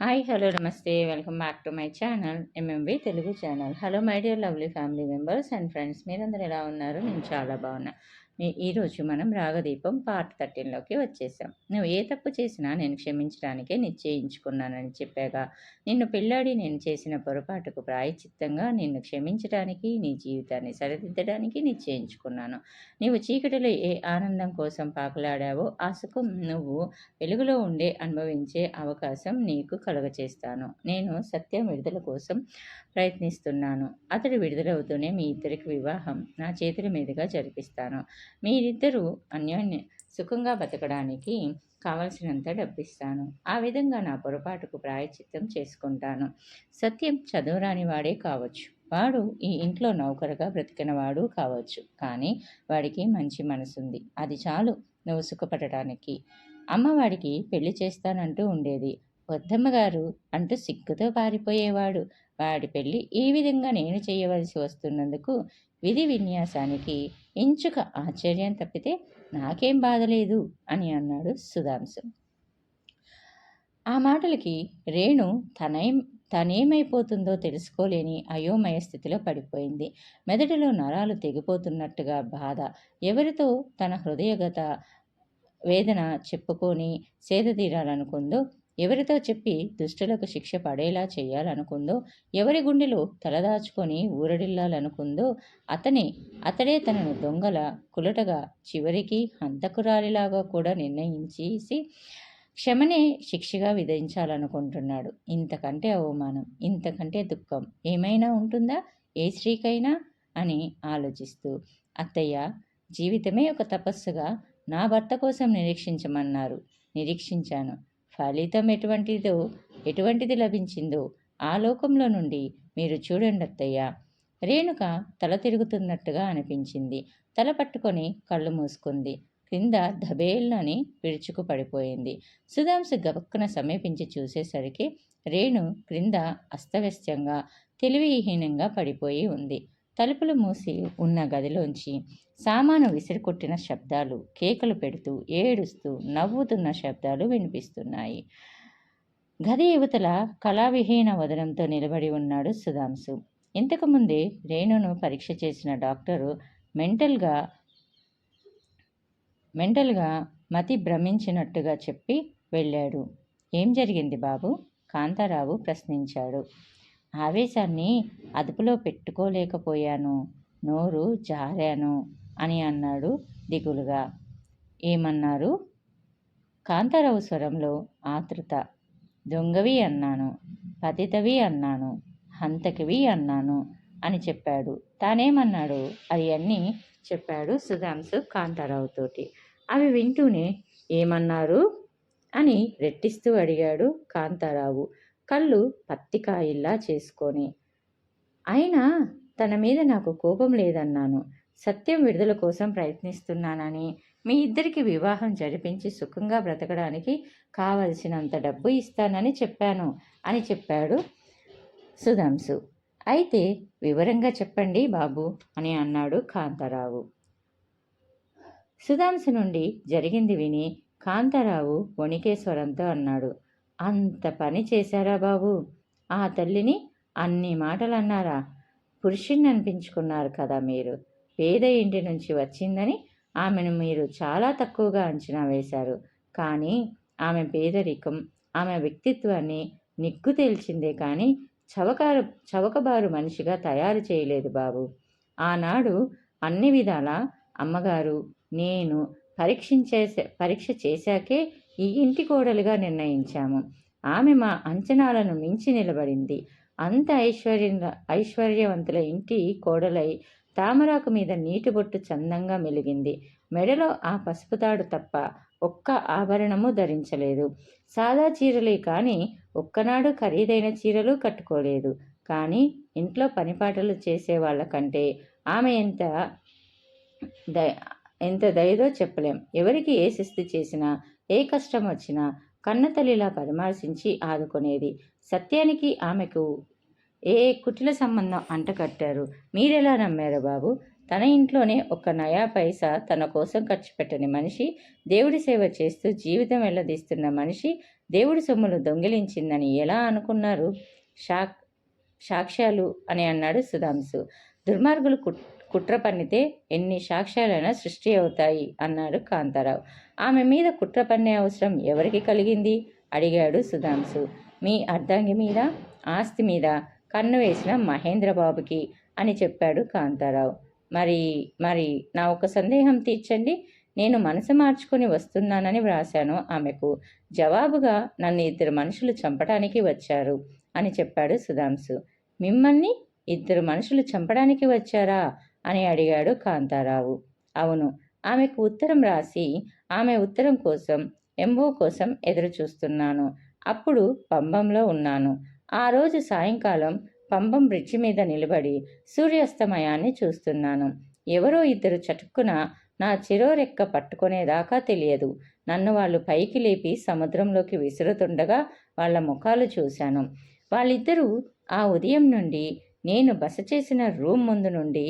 Hi hello నమస్తే. Welcome back to my channel MMV Telugu channel. Hello my dear lovely family members and friends మీరందరూ ఎలా ఉన్నారు? నేను చాలా బాగున్నా. ఈరోజు మనం రాగదీపం పార్ట్ థర్టీన్లోకి వచ్చేసాం. నువ్వు ఏ తప్పు చేసినా నేను క్షమించడానికే నిశ్చయించుకున్నానని చెప్పాగా. నిన్ను పిల్లాడి నేను చేసిన పొరపాటుకు ప్రాయచిత్తంగా నిన్ను క్షమించడానికి నీ జీవితాన్ని సరిదిద్దడానికి నిశ్చయించుకున్నాను. నీవు చీకటిలో ఏ ఆనందం కోసం పాకులాడావో ఆ సుఖం నువ్వు వెలుగులో ఉండే అనుభవించే అవకాశం నీకు కలుగచేస్తాను. నేను సత్యం విడుదల కోసం ప్రయత్నిస్తున్నాను. అతడు విడుదలవుతూనే మీ ఇద్దరికి వివాహం నా చేతుల మీదుగా జరిపిస్తాను. మీరిద్దరూ అన్యోన్య సుఖంగా బతకడానికి కావలసినంత డబ్బిస్తాను. ఆ విధంగా నా పొరపాటుకు ప్రాయచిత్తం చేసుకుంటాను. సత్యం చదువురాని వాడే కావచ్చు. వాడు ఈ ఇంట్లో నౌకరుగా బ్రతికిన వాడు కావచ్చు. కానీ వాడికి మంచి మనసుంది. అది చాలు నువ్వు సుఖపడటానికి. అమ్మవాడికి పెళ్ళి చేస్తానంటూ ఉండేది. వద్దమ్మగారు అంటూ సిగ్గుతో పారిపోయేవాడు. వాడి పెళ్ళి ఈ విధంగా నేను చేయవలసి వస్తున్నందుకు విధి విన్యాసానికి ఇంచుక ఆశ్చర్యం తప్పితే నాకేం బాధలేదు అని అన్నాడు సుధాంశు. ఆ మాటలకి రేణు తనేం తనేమైపోతుందో తెలుసుకోలేని అయోమయ స్థితిలో పడిపోయింది. మెదడులో నరాలు తెగిపోతున్నట్టుగా బాధ. ఎవరితో తన హృదయగత వేదన చెప్పుకొని సేద తీరాలనుకుందో ఎవరితో చెప్పి దుష్టులకు శిక్ష పడేలా చేయాలనుకుందో ఎవరి గుండెలో తలదాచుకొని ఊరడిల్లాలనుకుందో అతనే అతడే తనను దొంగల కులటగా చివరికి హంతకురాలిలాగా కూడా నిర్ణయించేసి క్షమనే శిక్షగా విధించాలనుకుంటున్నాడు. ఇంతకంటే అవమానం ఇంతకంటే దుఃఖం ఏమైనా ఉంటుందా? ఏ స్త్రీకైనా? అని ఆలోచిస్తూ అత్తయ్య జీవితమే ఒక తపస్సుగా నా భర్త కోసం నిరీక్షించమన్నారు. నిరీక్షించాను. ఫలితం ఎటువంటిదో ఎటువంటిది లభించిందో ఆ లోకంలో నుండి మీరు చూడండి అత్తయ్య. రేణుక తల తిరుగుతున్నట్టుగా అనిపించింది. తల పట్టుకొని కళ్ళు మూసుకుంది. క్రింద ధబేళ్ళని విరుచుకు పడిపోయింది. సుధాంశు గబక్కున సమీపించి చూసేసరికి రేణు క్రింద అస్తవ్యస్తంగా తెలివిహీనంగా పడిపోయి ఉంది. తలుపులు మూసి ఉన్న గదిలోంచి సామాను విసిరికొట్టిన శబ్దాలు కేకలు పెడుతూ ఏడుస్తూ నవ్వుతున్న శబ్దాలు వినిపిస్తున్నాయి. గది యువతల కళావిహీన వదనంతో నిలబడి ఉన్నాడు సుధాంశు. ఇంతకుముందే రేణును పరీక్ష చేసిన డాక్టరు మెంటల్గా మెంటల్గా మతి భ్రమించినట్టుగా చెప్పి వెళ్ళాడు. ఏం జరిగింది బాబు? కాంతారావు ప్రశ్నించాడు. ఆవేశాన్ని అదుపులో పెట్టుకోలేకపోయాను. నోరు జారాను అని అన్నాడు దిగులుగా. ఏమన్నారు? కాంతారావు స్వరంలో ఆతృత. దొంగవి అన్నాను. పతితవి అన్నాను. హంతకివి అన్నాను అని చెప్పాడు. తానేమన్నాడు? అది అన్నీ చెప్పాడు సుధాంశు కాంతారావుతోటి. అవి వింటూనే ఏమన్నారు? అని రెట్టిస్తూ అడిగాడు కాంతారావు. కళ్ళు పత్తికాయిల్లా చేసుకొని అయినా తన మీద నాకు కోపం లేదన్నాను. సత్యం విడుదల కోసం ప్రయత్నిస్తున్నానని మీ ఇద్దరికి వివాహం జరిపించి సుఖంగా బ్రతకడానికి కావలసినంత డబ్బు ఇస్తానని చెప్పాను అని చెప్పాడు సుధాంశు. అయితే వివరంగా చెప్పండి బాబు అని అన్నాడు కాంతారావు. సుధాంశు నుండి జరిగింది విని కాంతారావు వణికేశ్వరంతో అన్నాడు. అంత పని చేశారా బాబు? ఆ తల్లిని అన్ని మాటలు అన్నారా పురుషుణ్ణి అనిపించుకున్నారు కదా మీరు. పేద ఇంటి నుంచి వచ్చిందని ఆమెను మీరు చాలా తక్కువగా అంచనా వేశారు. కానీ ఆమె పేదరికం ఆమె వ్యక్తిత్వాన్ని నిగ్గు తేల్చిందే కానీ చవకారు చవకబారు మనిషిగా తయారు చేయలేదు బాబు. ఆనాడు అన్ని విధాల అమ్మగారు నేను పరీక్షించే పరీక్ష చేశాకే ఈ ఇంటి కోడలుగా నిర్ణయించాము. ఆమె మా అంచనాలను మించి నిలబడింది. అంత ఐశ్వర్య ఐశ్వర్యవంతుల ఇంటి కోడలై తామరాకు మీద నీటి బొట్టు చందంగా మెలిగింది. మెడలో ఆ పసుపు తాడు తప్ప ఒక్క ఆభరణము ధరించలేదు. సాదా చీరలే కానీ ఒక్కనాడు ఖరీదైన చీరలు కట్టుకోలేదు. కానీ ఇంట్లో పనిపాటలు చేసే వాళ్ళకంటే ఆమె ఎంత ద ఎంత దయదో చెప్పలేం. ఎవరికి ఏ శిస్తు చేసినా ఏ కష్టం వచ్చినా కన్నతల్లిలా పరామర్శించి ఆదుకునేది సత్యానికి ఆమెకు ఏ కుటిల సంబంధం అంటకట్టారు మీరెలా నమ్మారు బాబు? తన ఇంట్లోనే ఒక్క నయా పైసా తన కోసం ఖర్చు పెట్టని మనిషి దేవుడి సేవ చేస్తూ జీవితం వెళ్ళదీస్తున్న మనిషి దేవుడి సొమ్ములు దొంగిలించిందని ఎలా అనుకున్నారు? షాక్ సాక్ష్యాలు అని అన్నాడు సుధాంశు. దుర్మార్గులు కుట్ర పన్నితే ఎన్ని సాక్ష్యాలైనా సృష్టి అవుతాయి అన్నాడు కాంతారావు. ఆమె మీద కుట్ర పన్నే అవసరం ఎవరికి కలిగింది? అడిగాడు సుధాంశు. మీ అర్ధాంగి మీద? ఆస్తి మీద? కన్ను వేసిన మహేంద్రబాబుకి? అని చెప్పాడు కాంతారావు. మరి మరి నా ఒక సందేహం తీర్చండి. నేను మనసు మార్చుకొని వస్తున్నానని వ్రాశాను ఆమెకు. జవాబుగా నన్ను ఇద్దరు మనుషులు చంపడానికి వచ్చారు అని చెప్పాడు సుధాంశు. మిమ్మల్ని ఇద్దరు మనుషులు చంపడానికి వచ్చారా? అని అడిగాడు కాంతారావు. అవును ఆమెకు ఉత్తరం రాసి ఆమె ఉత్తరం కోసం ఎంబో కోసం ఎదురు చూస్తున్నాను అప్పుడు పంబంలో ఉన్నాను. ఆ రోజు సాయంకాలం పంబం బ్రిడ్జి మీద నిలబడి సూర్యాస్తమయాన్ని చూస్తున్నాను. ఎవరో ఇద్దరు చటుక్కున నా చిరోరెక్క పట్టుకునేదాకా తెలియదు. నన్ను వాళ్ళు పైకి లేపి సముద్రంలోకి విసురుతుండగా వాళ్ళ ముఖాలు చూశాను. వాళ్ళిద్దరూ ఆ ఉదయం నుండి నేను బస చేసిన రూమ్ ముందు నుండి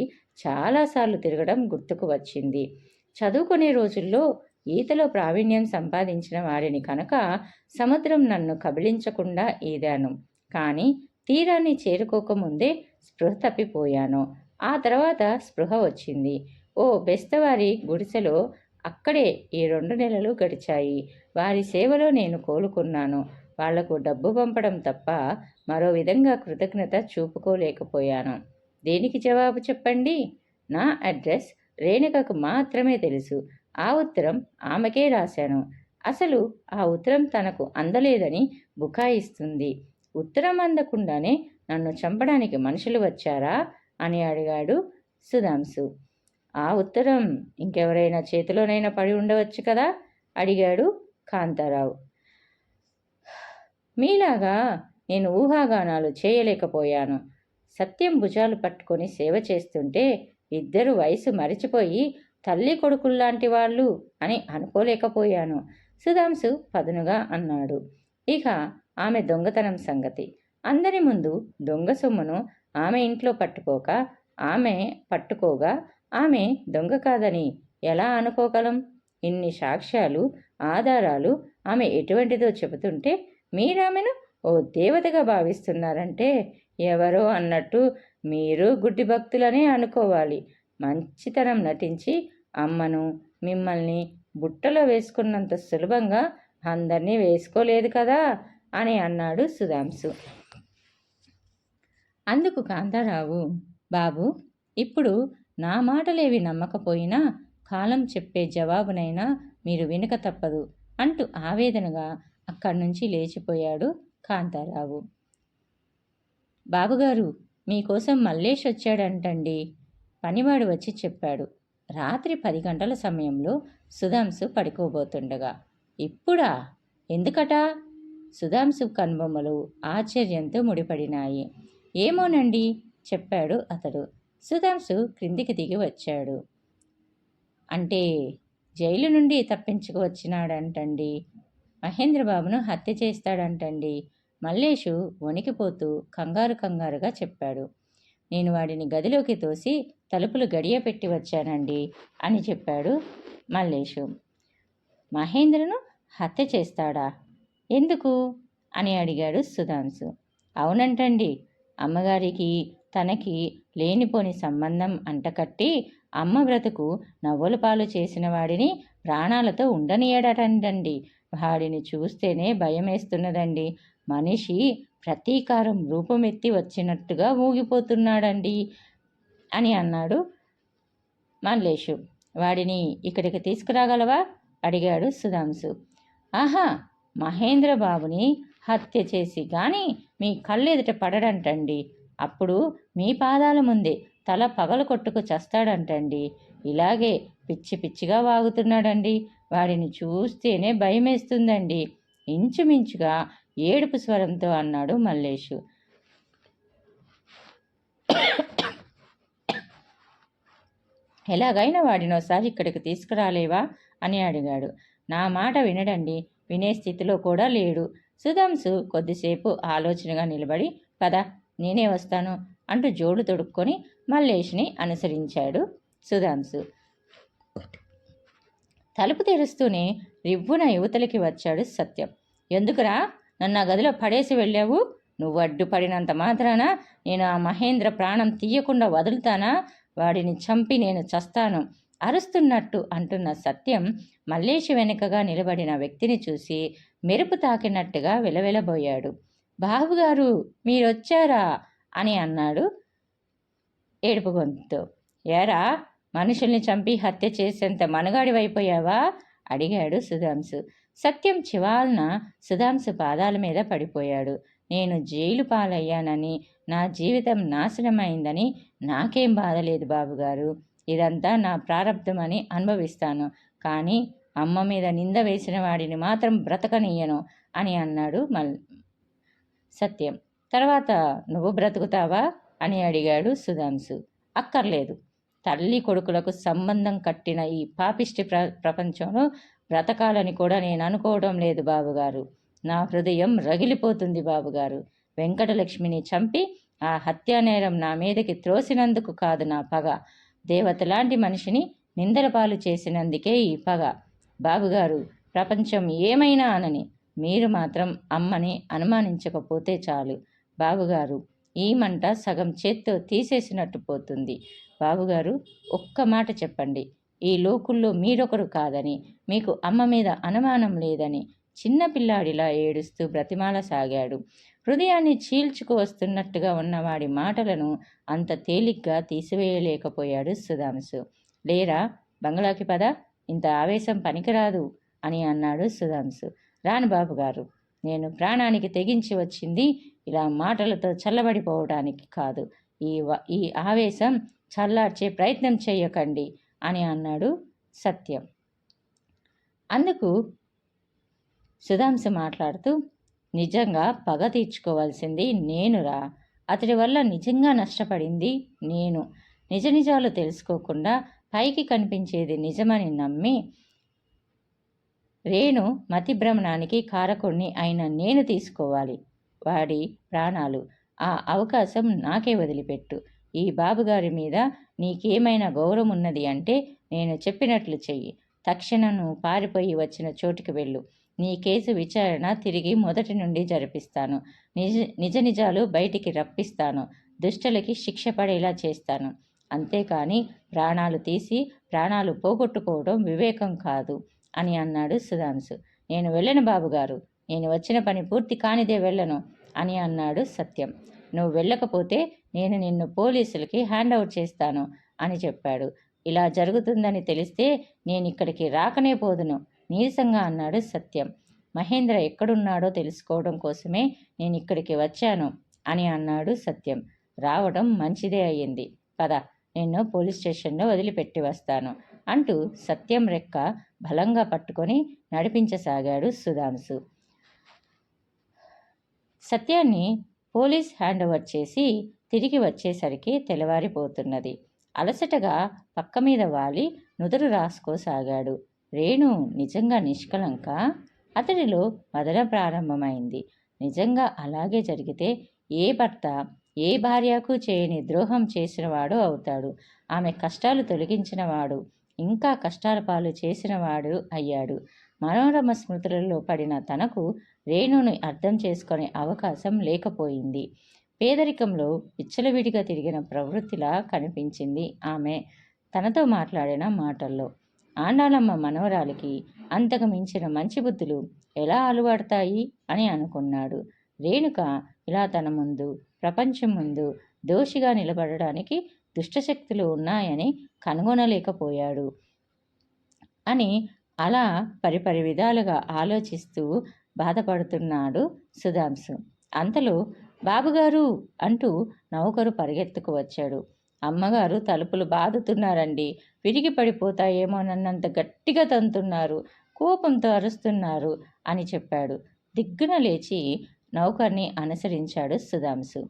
చాలాసార్లు తిరగడం గుర్తుకు వచ్చింది. చదువుకునే రోజుల్లో ఈతలో ప్రావీణ్యం సంపాదించిన వాడిని కనుక సముద్రం నన్ను కబిలించకుండా ఈదాను. కానీ తీరాన్ని చేరుకోకముందే స్పృహ తప్పిపోయాను. ఆ తర్వాత స్పృహ వచ్చింది. ఓ బెస్తవారి గుడిసెలో అక్కడే ఈ రెండు నెలలు గడిచాయి. వారి సేవలో నేను కోలుకున్నాను. వాళ్ళకు డబ్బు పంపడం తప్ప మరో విధంగా కృతజ్ఞత చూపుకోలేకపోయాను. దేనికి జవాబు చెప్పండి? నా అడ్రస్ రేణుకకు మాత్రమే తెలుసు. ఆ ఉత్తరం ఆమెకే రాశాను. అసలు ఆ ఉత్తరం తనకు అందలేదని బుకాయిస్తుంది. ఉత్తరం అందకుండానే నన్ను చంపడానికి మనుషులు వచ్చారా? అని అడిగాడు సుధాంశు. ఆ ఉత్తరం ఇంకెవరైనా చేతిలోనైనా పడి ఉండవచ్చు కదా? అడిగాడు కాంతారావు. మీలాగా నేను ఊహాగానాలు చేయలేకపోయాను. సత్యం భుజాలు పట్టుకొని సేవ చేస్తుంటే ఇద్దరు వయసు మరిచిపోయి తల్లి కొడుకుల్లాంటి వాళ్ళు అని అనుకోలేకపోయాను. సుధాంశు పదునుగా అన్నాడు. ఇక ఆమె దొంగతనం సంగతి. అందరి ముందు దొంగ సొమ్మును ఆమె ఇంట్లో పట్టుకోక ఆమె పట్టుకోగా ఆమె దొంగ కాదని ఎలా అనుకోగలం? ఇన్ని సాక్ష్యాలు ఆధారాలు ఆమె ఎటువంటిదో చెబుతుంటే మీరామెను ఓ దేవతగా భావిస్తున్నారంటే ఎవరో అన్నట్టు మీరు గుడ్డి భక్తులనే అనుకోవాలి. మంచితనం నటించి అమ్మను మిమ్మల్ని బుట్టలో వేసుకున్నంత సులభంగా అందరినీ వేసుకోలేదు కదా అని అన్నాడు సుధాంశు. అందుకు కాంతారావు బాబు ఇప్పుడు నా మాటలేవి నమ్మకపోయినా కాలం చెప్పే జవాబునైనా మీరు వినక తప్పదు అంటూ ఆవేదనగా అక్కడి నుంచి లేచిపోయాడు కాంతారావు. బాబుగారు మీకోసం మల్లేష్ వచ్చాడంటండి. పనివాడు వచ్చి చెప్పాడు. రాత్రి పది గంటల సమయంలో సుధాంశు పడుకోబోతుండగా. ఇప్పుడా? ఎందుకట? సుధాంశు కనుబొమ్మలు ఆశ్చర్యంతో ముడిపడినాయి. ఏమోనండి? చెప్పాడు అతడు. సుధాంశు క్రిందికి దిగి వచ్చాడు. అంటే జైలు నుండి తప్పించుకు వచ్చినాడంటండి. మహేంద్రబాబును హత్య చేస్తాడంటండి. మల్లేషు వణికిపోతూ కంగారు కంగారుగా చెప్పాడు. నేను వాడిని గదిలోకి తోసి తలుపులు గడియ పెట్టి వచ్చానండి అని చెప్పాడు మల్లేషు మహేంద్రను హత్య చేస్తాడా? ఎందుకు? అని అడిగాడు సుధాంశు. అవునంటండి అమ్మగారికి తనకి లేనిపోని సంబంధం అంటకట్టి అమ్మ బ్రతుకు నవ్వుల పాలు చేసిన వాడిని ప్రాణాలతో ఉండనియడటండి వాడిని చూస్తేనే భయమేస్తున్నదండి. మనిషి ప్రతీకారం రూపమెత్తి వచ్చినట్టుగా ఊగిపోతున్నాడండి అని అన్నాడు మల్లేషు వాడిని ఇక్కడికి తీసుకురాగలవా? అడిగాడు సుధాంశు. ఆహా మహేంద్ర బాబుని హత్య చేసి కానీ మీ కళ్ళెదుట పడడంటండి. అప్పుడు మీ పాదాల ముందే తల పగలు కొట్టుకు చస్తాడంటండి. ఇలాగే పిచ్చి పిచ్చిగా వాగుతున్నాడండి. వాడిని చూస్తేనే భయమేస్తుందండి. ఇంచుమించుగా ఏడుపు స్వరంతో అన్నాడు మల్లేషు. ఎలాగైనా వాడినోసారి ఇక్కడికి తీసుకురాలేవా అని అడిగాడు. నా మాట వినడండి వినే స్థితిలో కూడా లేడు. సుధాంసు కొద్దిసేపు ఆలోచనగా నిలబడి పద నేనే వస్తాను అంటూ జోడు తొడుక్కొని మల్లేష్ని అనుసరించాడు సుధాంసు తలుపు తెరుస్తూనే రివ్వున యువతలకి వచ్చాడు సత్యం. ఎందుకురా? నన్ను ఆ గదిలో పడేసి వెళ్ళావు? నువ్వు అడ్డుపడినంత మాత్రాన నేను ఆ మహేంద్ర ప్రాణం తీయకుండా వదులుతానా? వాడిని చంపి నేను చస్తాను. అరుస్తున్నట్టు అంటున్న సత్యం మల్లేషి వెనుకగా నిలబడిన వ్యక్తిని చూసి మెరుపు తాకినట్టుగా విలవిలబోయాడు. బాబుగారు మీరొచ్చారా? అని అన్నాడు ఏడుపు గొంతుతో. ఏరా మనుషుల్ని చంపి హత్య చేసేంత మనగాడివైపోయావా? అడిగాడు సుధాంశు. సత్యం చివాలన సుధాంశు పాదాల మీద పడిపోయాడు. నేను జైలు పాలయ్యానని నా జీవితం నాశనమైందని నాకేం బాధలేదు బాబుగారు. ఇదంతా నా ప్రారంధమని అనుభవిస్తాను. కానీ అమ్మ మీద నింద వేసిన వాడిని మాత్రం బ్రతకనియ్యను అని అన్నాడు మల్ సత్యం. తర్వాత నువ్వు బ్రతుకుతావా అని అడిగాడు సుధాంశు. అక్కర్లేదు. తల్లి కొడుకులకు సంబంధం కట్టిన ఈ పాపిష్టి ప్ర ప్రపంచంలో బ్రతకాలని కూడా నేను అనుకోవడం లేదు బాబుగారు. నా హృదయం రగిలిపోతుంది బాబుగారు. వెంకటలక్ష్మిని చంపి ఆ హత్యానేరం నా మీదకి త్రోసినందుకు కాదు నా పగ. దేవతలాంటి మనిషిని నిందలపాలు చేసినందుకే ఈ పగ. బాబుగారు ప్రపంచం ఏమైనా అనని మీరు మాత్రం అమ్మని అనుమానించకపోతే చాలు. బాబుగారు ఈ మంట సగం చేత్తో తీసేసినట్టు పోతుంది. బాబుగారు ఒక్క మాట చెప్పండి. ఈ లోకుల్లో మీరొకరు కాదని మీకు అమ్మ మీద అనుమానం లేదని చిన్న పిల్లాడిలా ఏడుస్తూ బ్రతిమాల సాగాడు. హృదయాన్ని చీల్చుకు వస్తున్నట్టుగా ఉన్నవాడి మాటలను అంత తేలిగ్గా తీసివేయలేకపోయాడు సుధాంశు. లేరా బంగ్లాకి పద ఇంత ఆవేశం పనికిరాదు అని అన్నాడు సుధాంశు. రాను బాబు గారు నేను ప్రాణానికి తెగించి వచ్చింది ఇలా మాటలతో చల్లబడిపోవడానికి కాదు. ఈ ఈ ఆవేశం చల్లార్చే ప్రయత్నం చేయకండి అని అన్నాడు సత్యం. అందుకు సుధాంశ మాట్లాడుతూ నిజంగా పగ తీర్చుకోవాల్సింది నేనురా. అతడి వల్ల నిజంగా నష్టపడింది నేను. నిజ నిజాలు తెలుసుకోకుండా పైకి కనిపించేది నిజమని నమ్మి రేణు మతిభ్రమణానికి కారకుణ్ణి అయిన నేను తీసుకోవాలి వాడి ప్రాణాలు. ఆ అవకాశం నాకే వదిలిపెట్టు. ఈ బాబుగారి మీద నీకేమైనా గౌరవం ఉన్నది అంటే నేను చెప్పినట్లు చెయ్యి. తక్షణం పారిపోయి వచ్చిన చోటుకి వెళ్ళు. నీ కేసు విచారణ తిరిగి మొదటి నుండి జరిపిస్తాను. నిజ నిజ నిజాలు బయటికి రప్పిస్తాను. దుష్టలకి శిక్ష పడేలా చేస్తాను. అంతేకాని ప్రాణాలు తీసి ప్రాణాలు పోగొట్టుకోవడం వివేకం కాదు అని అన్నాడు సుధాంశు. నేను వెళ్ళను బాబుగారు. నేను వచ్చిన పని పూర్తి కానిదే వెళ్ళను అని అన్నాడు సత్యం. నువ్వు వెళ్ళకపోతే నేను నిన్ను పోలీసులకి హ్యాండ్ అవుట్ చేస్తాను అని చెప్పాడు. ఇలా జరుగుతుందని తెలిస్తే నేను ఇక్కడికి రాకనే పోదును నీరసంగా అన్నాడు సత్యం. మహేంద్ర ఎక్కడున్నాడో తెలుసుకోవడం కోసమే నేను ఇక్కడికి వచ్చాను అని అన్నాడు సత్యం. రావడం మంచిదే అయ్యింది. పద నిన్ను పోలీస్ స్టేషన్లో వదిలిపెట్టి వస్తాను అంటూ సత్యం రెక్క బలంగా పట్టుకొని నడిపించసాగాడు సుధాంశు. సత్యాన్ని పోలీస్ హ్యాండ్ ఓవర్ చేసి తిరిగి వచ్చేసరికి తెల్లవారిపోతున్నది. అలసటగా పక్క మీద వాలి నుదురు రాసుకోసాగాడు. రేణు నిజంగా నిష్కలంక అతడిలో మదన ప్రారంభమైంది. నిజంగా అలాగే జరిగితే ఏ భర్త ఏ భార్యకు చేయని ద్రోహం చేసినవాడు అవుతాడు. ఆమె కష్టాలు తొలగించినవాడు ఇంకా కష్టాల పాలు చేసినవాడు అయ్యాడు. మనోరమ స్మృతులలో పడిన తనకు రేణుని అర్థం చేసుకునే అవకాశం లేకపోయింది. పేదరికంలో పిచ్చలవిడిగా తిరిగిన ప్రవృత్తిలా కనిపించింది ఆమె. తనతో మాట్లాడిన మాటల్లో ఆండాలమ్మ మనవరాలికి అంతకు మించిన మంచి బుద్ధులు ఎలా అలవాడతాయి అని అనుకున్నాడు. రేణుక ఇలా తన ముందు ప్రపంచం ముందు దోషిగా నిలబడడానికి దుష్టశక్తులు ఉన్నాయని కనుగొనలేకపోయాడు అని అలా పరిపరి విధాలుగా ఆలోచిస్తూ బాధపడుతున్నాడు సుధాంశు. అంతలో బాబుగారు అంటూ నౌకరు పరిగెత్తుకు వచ్చాడు. అమ్మగారు తలుపులు బాదుతున్నారండి. విరిగి పడిపోతాయేమోనన్నంత గట్టిగా తంతున్నారు. కోపంతో అరుస్తున్నారు అని చెప్పాడు. దిగ్గున లేచి నౌకర్ని అనుసరించాడు సుధాంశు.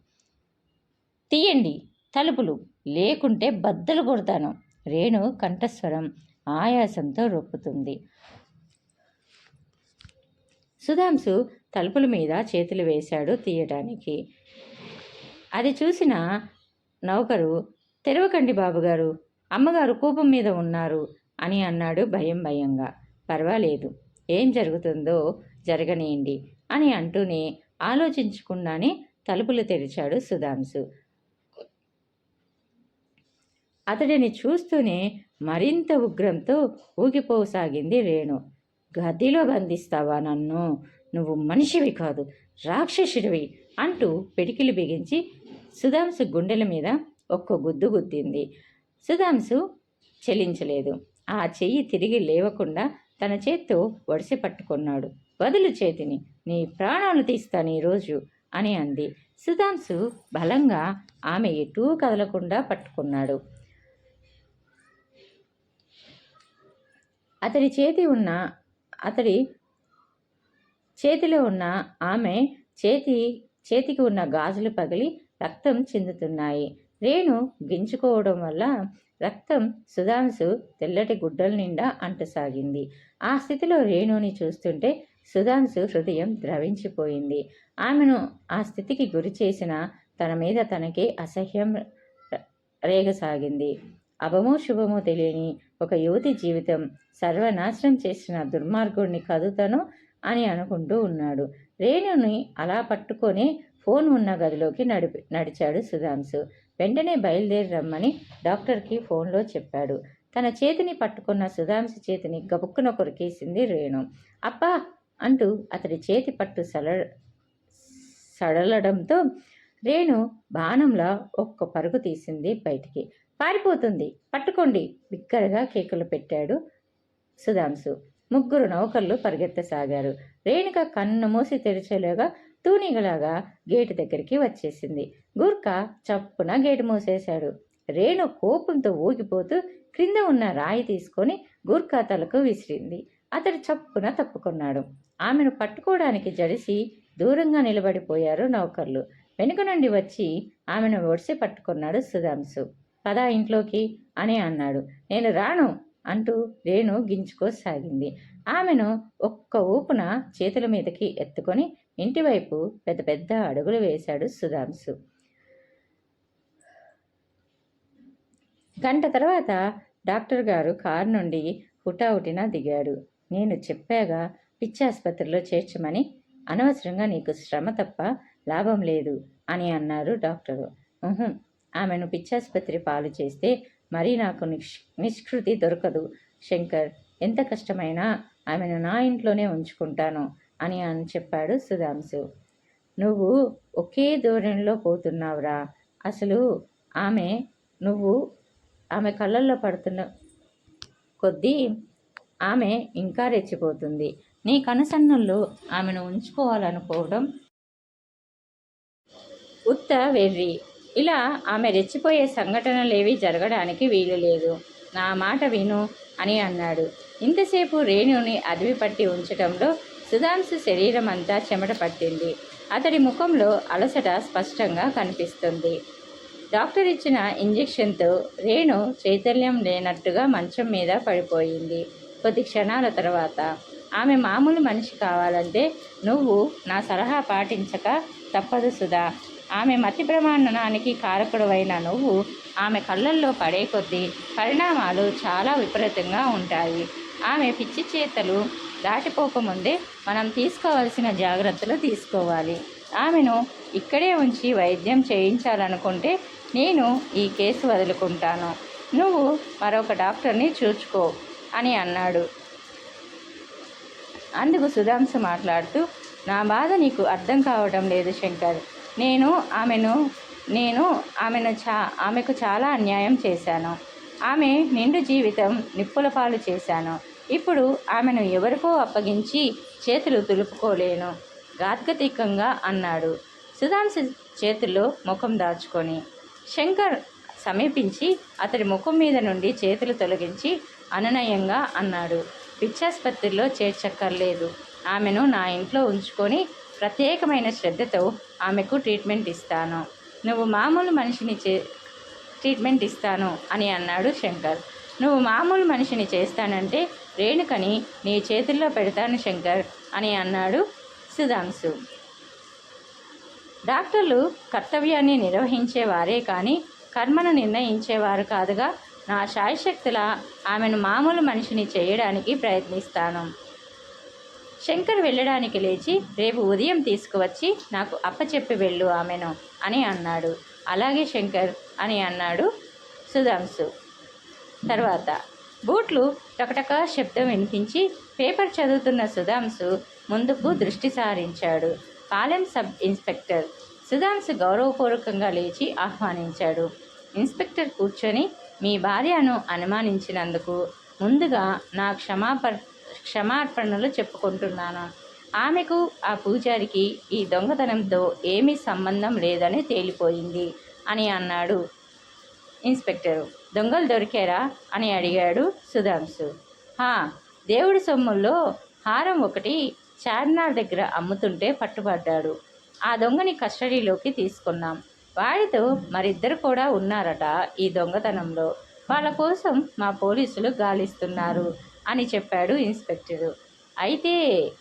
తీయండి తలుపులు. లేకుంటే బద్దలు కొడతాను. రేణు కంఠస్వరం ఆయాసంతో రొప్పుతుంది. సుధాంశు తలుపుల మీద చేతులు వేశాడు తీయటానికి. అది చూసిన నౌకరు తెరవకండి బాబుగారు అమ్మగారు కూపం మీద ఉన్నారు అని అన్నాడు భయం భయంగా. పర్వాలేదు ఏం జరుగుతుందో జరగనియండి అని అంటూనే ఆలోచించకుండానే తలుపులు తెరిచాడు సుధాంశు. అతడిని చూస్తూనే మరింత ఉగ్రంతో ఊగిపోసాగింది రేణు. గదిలో బంధిస్తావా నన్ను? నువ్వు మనిషివి కాదు రాక్షసుడివి అంటూ పిడికిలు బిగించి సుధాంసు గుండెల మీద ఒక్క గుద్దు గుద్దింది. సుధాంసు చెలించలేదు. ఆ చెయ్యి తిరిగి లేవకుండా తన చేత్తో వడిసి పట్టుకున్నాడు. వదులు చేతిని నీ ప్రాణాలు తీస్తాను ఈరోజు అని అంది. సుధాంసు బలంగా ఆమె ఎటూ కదలకుండా పట్టుకున్నాడు. అతని చేతి ఉన్న అతడి చేతిలో ఉన్న ఆమె చేతి చేతికి ఉన్న గాజులు పగిలి రక్తం చెందుతున్నాయి. రేణు గించుకోవడం వల్ల రక్తం సుధాంశు తెల్లటి గుడ్డల నిండా అంటసాగింది. ఆ స్థితిలో రేణుని చూస్తుంటే సుధాంశు హృదయం ద్రవించిపోయింది. ఆమెను ఆ స్థితికి గురి చేసిన తన మీద తనకే అసహ్యం రేగసాగింది. అభమో శుభమో తెలియని ఒక యువతి జీవితం సర్వనాశనం చేసిన దుర్మార్గుడిని కదుతను అని అనుకుంటూ ఉన్నాడు. రేణుని అలా పట్టుకొని ఫోన్ ఉన్న గదిలోకి నడిపి నడిచాడు సుధాంశు. వెంటనే బయలుదేరి రమ్మని డాక్టర్కి ఫోన్లో చెప్పాడు. తన చేతిని పట్టుకున్న సుధాంశు చేతిని గబుక్కున కొరికేసింది రేణు. అప్పా అంటూ అతడి చేతి పట్టు సడ సడలడంతో రేణు బాణంలా ఒక్క పరుగు తీసింది బయటికి. పారిపోతుంది. పట్టుకోండి. బిక్కరగా కేకులు పెట్టాడు సుధాంశు. ముగ్గురు నౌకర్లు పరిగెత్తసాగారు. రేణుక కన్ను మూసి తెరిచేలాగా తూనిగలాగా గేటు దగ్గరికి వచ్చేసింది. గూర్ఖ చప్పున గేటు మూసేశాడు. రేణు కోపంతో ఊగిపోతూ క్రింద ఉన్న రాయి తీసుకొని గూర్ఖా తలకు విసిరింది. అతడు చప్పున తప్పుకున్నాడు. ఆమెను పట్టుకోవడానికి జడిసి దూరంగా నిలబడిపోయారు నౌకర్లు. వెనుక నుండి వచ్చి ఆమెను ఒడిసి పట్టుకున్నాడు సుధాంశు. పద ఇంట్లోకి అని అన్నాడు. నేను రాను అంటూ రేణు గించుకోసాగింది ఆమెను ఒక్క ఊపున చేతుల మీదకి ఎత్తుకొని ఇంటివైపు పెద్ద పెద్ద అడుగులు వేశాడు సుధాంశు. గంట తర్వాత డాక్టర్ గారు కారు నుండి హుటాహుటిన దిగాడు. నేను చెప్పాగా పిచ్చాసుపత్రిలో చేర్చమని అనవసరంగా నీకు శ్రమ తప్ప లాభం లేదు అని అన్నారు డాక్టరు. ఆమెను పిచ్చాసుపత్రి పాలు చేస్తే మరీ నాకు నిష్ నిష్కృతి దొరకదు. శంకర్ ఎంత కష్టమైనా ఆమెను నా ఇంట్లోనే ఉంచుకుంటాను అని అని చెప్పాడు సుధాంశు. నువ్వు ఒకే ధోరణిలో పోతున్నావురా. అసలు ఆమె నువ్వు ఆమె కళ్ళల్లో పడుతున్న కొద్దీ ఆమె ఇంకా రెచ్చిపోతుంది. నీ కనుసన్నుల్లో ఆమెను ఉంచుకోవాలనుకోవడం ఉత్త వెర్రి. ఇలా ఆమె రెచ్చిపోయే సంఘటనలేవి జరగడానికి వీలు లేదు. నా మాట విను అని అన్నాడు. ఇంతసేపు రేణుని అదివి పట్టి ఉంచటంలో సుధాంశు శరీరం అంతా చెమట పట్టింది. అతడి ముఖంలో అలసట స్పష్టంగా కనిపిస్తుంది. డాక్టర్ ఇచ్చిన ఇంజెక్షన్తో రేణు చైతన్యం లేనట్టుగా మంచం మీద పడిపోయింది. కొద్ది క్షణాల తర్వాత ఆమె మామూలు మనిషి కావాలంటే నువ్వు నా సలహా పాటించక తప్పదు సుధా. ఆమె మతి ప్రమాణానికి కారకుడవైన నువ్వు ఆమె కళ్ళల్లో పడే కొద్దీ పరిణామాలు చాలా విపరీతంగా ఉంటాయి. ఆమె పిచ్చి చేతలు దాటిపోకముందే మనం తీసుకోవాల్సిన జాగ్రత్తలు తీసుకోవాలి. ఆమెను ఇక్కడే ఉంచి వైద్యం చేయించాలనుకుంటే నేను ఈ కేసు వదులుకుంటాను. నువ్వు మరొక డాక్టర్ని చూచుకో అని అన్నాడు. అందుకు సుధాంశ మాట్లాడుతూ నా బాధ నీకు అర్థం కావడం లేదు శంకర్. నేను ఆమెను నేను ఆమెను చా ఆమెకు చాలా అన్యాయం చేశాను. ఆమె నిండు జీవితం నిప్పుల పాలు చేశాను. ఇప్పుడు ఆమెను ఎవరికో అప్పగించి చేతులు దులుపుకోలేను గాద్గతికంగా అన్నాడు. సుధాంశ చేతుల్లో ముఖం దాచుకొని శంకర్ సమీపించి అతడి ముఖం మీద నుండి చేతులు తొలగించి అనునయంగా అన్నాడు. పిచ్చాసుపత్రిలో చేర్చక్కర్లేదు. ఆమెను నా ఇంట్లో ఉంచుకొని ప్రత్యేకమైన శ్రద్ధతో ఆమెకు ట్రీట్మెంట్ ఇస్తాను. నువ్వు మామూలు మనిషిని చే ట్రీట్మెంట్ ఇస్తాను అని అన్నాడు శంకర్. నువ్వు మామూలు మనిషిని చేస్తానంటే రేణుకని నీ చేతుల్లో పెడతాను శంకర్ అని అన్నాడు సుధాంశు. డాక్టర్లు కర్తవ్యాన్ని నిర్వహించేవారే కానీ కర్మను నిర్ణయించేవారు కాదుగా. నా శాయశక్తుల ఆమెను మామూలు మనిషిని చేయడానికి ప్రయత్నిస్తాను. శంకర్ వెళ్ళడానికి లేచి రేపు ఉదయం తీసుకువచ్చి నాకు అప్పచెప్పి వెళ్ళు ఆమెను అని అన్నాడు. అలాగే శంకర్ అని అన్నాడు సుధాంశు. తర్వాత బూట్లు టకటక శబ్దం వినిపించి పేపర్ చదువుతున్న సుధాంశు ముందుకు దృష్టి సారించాడు. Palem sub inspector. సుధాంశు గౌరవపూర్వకంగా లేచి ఆహ్వానించాడు. ఇన్స్పెక్టర్ కూర్చొని మీ భార్యను అనుమానించినందుకు ముందుగా నా క్షమాప క్షమార్పణలు చెప్పుకుంటున్నాను. ఆమెకు ఆ పూజారికి ఈ దొంగతనంతో ఏమీ సంబంధం లేదని తేలిపోయింది అని అన్నాడు ఇన్స్పెక్టరు. దొంగలు దొరికారా? అని అడిగాడు సుధాంశు. హా దేవుడి సొమ్ముల్లో హారం ఒకటి చార్మినార్ దగ్గర అమ్ముతుంటే పట్టుబడ్డాడు. ఆ దొంగని కస్టడీలోకి తీసుకున్నాం. వాడితో మరిద్దరు కూడా ఉన్నారట ఈ దొంగతనంలో. వాళ్ళ కోసం మా పోలీసులు గాలిస్తున్నారు. అని చెప్పాడు ఇన్స్పెక్టరు. అయితే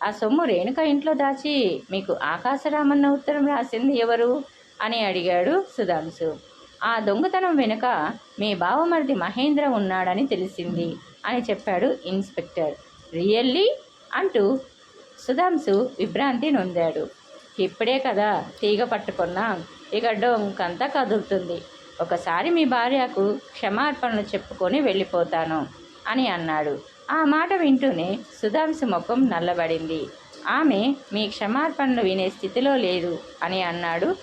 ఆ సొమ్ము రేణుక ఇంట్లో దాచి మీకు ఆకాశరామన్న ఉత్తరం రాసింది ఎవరు? అని అడిగాడు సుధాంశు. ఆ దొంగతనం వెనుక మీ బావమరిది మహేంద్ర ఉన్నాడని తెలిసింది అని చెప్పాడు ఇన్స్పెక్టర్. రియల్లీ? అంటూ సుధాంశు విభ్రాంతి నొందాడు. ఇప్పుడే కదా తీగ పట్టుకున్నాం ఇక డొంకంతా కదులుతుంది. ఒకసారి మీ భార్యకు క్షమార్పణలు చెప్పుకొని వెళ్ళిపోతాను అని అన్నాడు. ఆ మాట వింటూనే సుధాంశు ముఖం నల్లబడింది. ఆమె మీ క్షమార్పణలు వినే స్థితిలో లేదు అని అన్నాడు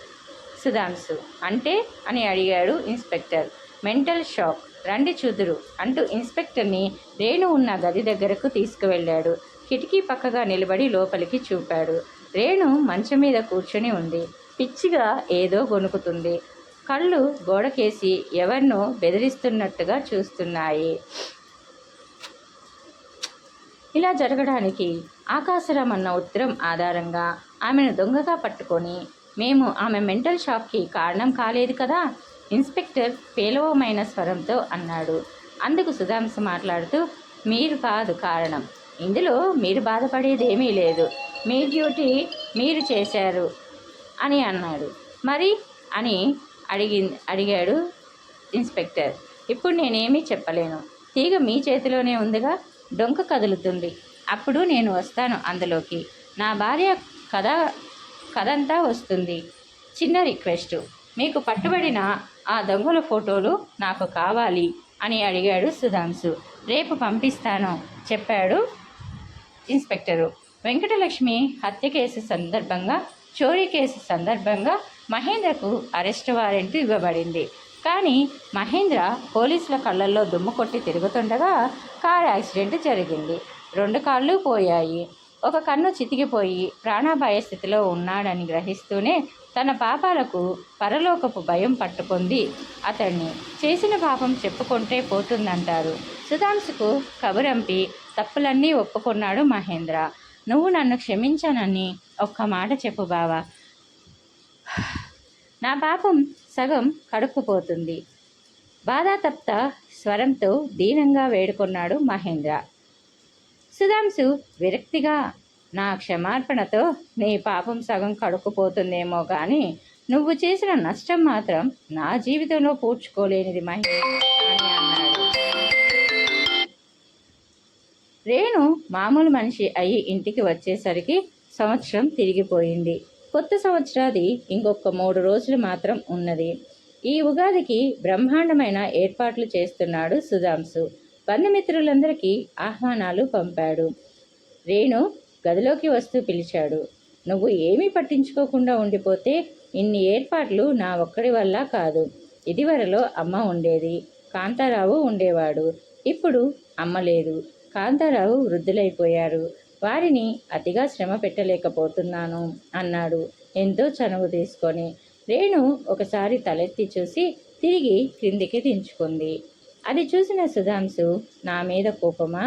సుధాంశు. అంటే? అని అడిగాడు ఇన్స్పెక్టర్. Mental shock. రండి చూదురు అంటూ ఇన్స్పెక్టర్ని రేణు ఉన్న గది దగ్గరకు తీసుకువెళ్ళాడు. కిటికీ పక్కగా నిలబడి లోపలికి చూపాడు. రేణు మంచం మీద కూర్చొని ఉంది. పిచ్చిగా ఏదో గొనుకుతుంది కళ్ళు గోడకేసి ఎవరినో బెదిరిస్తున్నట్టుగా చూస్తున్నాయి. ఇలా జరగడానికి ఆకాశరామ్ అన్న ఉత్తరం ఆధారంగా ఆమెను దొంగగా పట్టుకొని మేము ఆమె మెంటల్ షాక్కి కారణం కాలేదు కదా? ఇన్స్పెక్టర్ పేలవమైన స్వరంతో అన్నాడు. అందుకు సుధాంశ మాట్లాడుతూ మీరు కాదు కారణం. ఇందులో మీరు బాధపడేదేమీ లేదు. మీ డ్యూటీ మీరు చేశారు అని అన్నాడు. మరి? అని అడిగి అడిగాడు ఇన్స్పెక్టర్. ఇప్పుడు నేనేమీ చెప్పలేను. తీగ మీ చేతిలోనే ఉందిగా? డొంక కదులుతుంది. అప్పుడు నేను వస్తాను అందులోకి. నా భార్య కథ కథంతా వస్తుంది. చిన్న రిక్వెస్ట్. మీకు పట్టుబడిన ఆ దొంగల ఫోటోలు నాకు కావాలి అని అడిగాడు సుధాంశు. రేపు పంపిస్తాను చెప్పాడు ఇన్స్పెక్టరు. వెంకటలక్ష్మి హత్య కేసు సందర్భంగా చోరీ కేసు సందర్భంగా మహేంద్రకు అరెస్ట్ వారెంట్ ఇవ్వబడింది. కానీ మహేంద్ర పోలీసుల కళ్ళల్లో దుమ్ము కొట్టి తిరుగుతుండగా కారు యాక్సిడెంట్ జరిగింది. రెండు కాళ్ళు పోయాయి. ఒక కన్ను చితికిపోయి ప్రాణాభయ స్థితిలో ఉన్నాడని గ్రహిస్తూనే తన పాపాలకు పరలోకపు భయం పట్టుకుంది అతన్ని. చేసిన పాపం చెప్పుకుంటే పోతుందంటారు. సుధాంశుకు కబురంపి తప్పులన్నీ ఒప్పుకున్నాడు మహేంద్ర. నువ్వు నన్ను క్షమించానని ఒక్క మాట చెప్పు బావా. నా పాపం సగం కడుక్కుపోతుంది. బాధాతప్త స్వరంతో దీనంగా వేడుకున్నాడు మహేంద్ర. సుధాంశు విరక్తిగా నా క్షమార్పణతో నీ పాపం సగం కడుక్కుపోతుందేమో కానీ నువ్వు చేసిన నష్టం మాత్రం నా జీవితంలో పూడ్చుకోలేనిది మహేంద్ర అని అన్నాడు. రేణు మామూలు మనిషి అయి ఇంటికి వచ్చేసరికి సంవత్సరం తిరిగిపోయింది. కొత్త సంవత్సరాది ఇంకొక మూడు రోజులు మాత్రం ఉన్నది. ఈ ఉగాదికి బ్రహ్మాండమైన ఏర్పాట్లు చేస్తున్నాడు సుధాంశు. బంధుమిత్రులందరికీ ఆహ్వానాలు పంపాడు. రేణు గదిలోకి వస్తూ పిలిచాడు. నువ్వు ఏమీ పట్టించుకోకుండా ఉండిపోతే ఇన్ని ఏర్పాట్లు నా ఒక్కడి వల్ల కాదు. ఇదివరలో అమ్మ ఉండేది. కాంతారావు ఉండేవాడు. ఇప్పుడు అమ్మ లేదు. కాంతారావు వృద్ధులైపోయారు. వారిని అతిగా శ్రమ పెట్టలేకపోతున్నాను అన్నాడు. ఎంతో చనువు తీసుకొని రేణు ఒకసారి తలెత్తి చూసి తిరిగి క్రిందికి దించుకుంది. అది చూసిన సుధాంశు నా మీద కోపమా?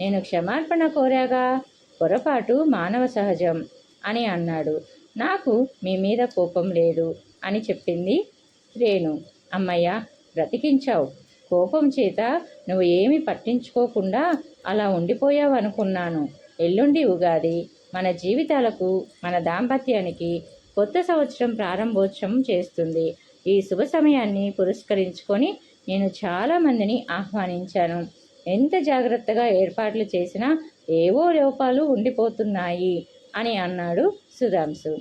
నేను క్షమార్పణ కోరాగా? పొరపాటు మానవ సహజం అని అన్నాడు. నాకు మీ మీద కోపం లేదు అని చెప్పింది రేణు. అమ్మయ్య బ్రతికించావు. కోపం చేత నువ్వు ఏమి పట్టించుకోకుండా అలా ఉండిపోయావు అనుకున్నాను ఎల్లుండి ఉగాది. మన జీవితాలకు మన దాంపత్యానికి కొత్త సంవత్సరం ప్రారంభోత్సవం చేస్తుంది. ఈ శుభ సమయాన్ని పురస్కరించుకొని నేను చాలామందిని ఆహ్వానించాను. ఎంత జాగ్రత్తగా ఏర్పాట్లు చేసినా ఏవో లోపాలు ఉండిపోతున్నాయి అని అన్నాడు సుధాంశు.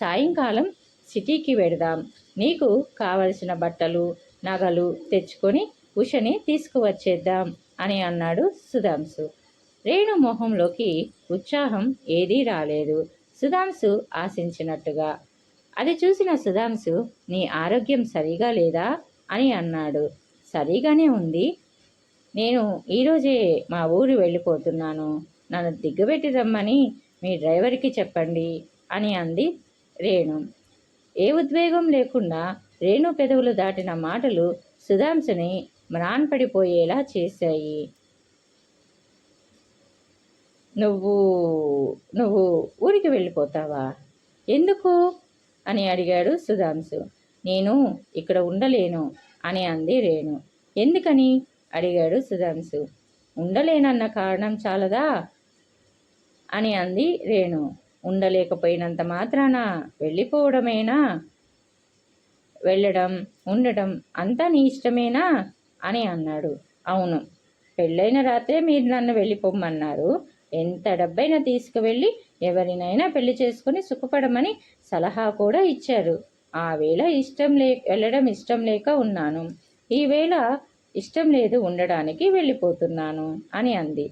సాయంకాలం సిటీకి వెడదాం. నీకు కావలసిన బట్టలు నగలు తెచ్చుకొని ఉషని తీసుకువచ్చేద్దాం అని అన్నాడు సుధాంశు. రేణు మొహంలోకి ఉత్సాహం ఏదీ రాలేదు. సుధాంశు ఆశించినట్టుగా అది చూసిన సుధాంశు నీ ఆరోగ్యం సరిగా లేదా? అని అన్నాడు. సరిగానే ఉంది. నేను ఈరోజే మా ఊరు వెళ్ళిపోతున్నాను. నన్ను దిగ్గబెట్టి రమ్మని మీ డ్రైవర్కి చెప్పండి అని అంది రేణు. ఏ ఉద్వేగం లేకుండా రేణు పెదవులు దాటిన మాటలు సుధాంశుని మ్రాన్పడిపోయేలా చేశాయి. నువ్వు నువ్వు ఊరికి వెళ్ళిపోతావా? ఎందుకు? అని అడిగాడు సుధాంశు. నేను ఇక్కడ ఉండలేను అని అంది రేణు. ఎందుకని? అడిగాడు సుధాంశు. ఉండలేనన్న కారణం చాలదా? అని అంది రేణు. ఉండలేకపోయినంత మాత్రాన వెళ్ళిపోవడమేనా? వెళ్ళడం ఉండడం అంతా నీ ఇష్టమేనా? అని అన్నాడు. అవును. పెళ్ళైన రాత్రే మీరు నన్ను వెళ్ళిపోమన్నారు ఎంత డబ్బైనా తీసుకువెళ్ళి ఎవరినైనా పెళ్ళి చేసుకుని సుఖపడమని సలహా కూడా ఇచ్చారు. ఆ వేళ ఇష్టం లే వెళ్ళడం ఇష్టం లేక ఉన్నాను. ఈవేళ ఇష్టం లేదు ఉండడానికి వెళ్ళిపోతున్నాను అని అంది.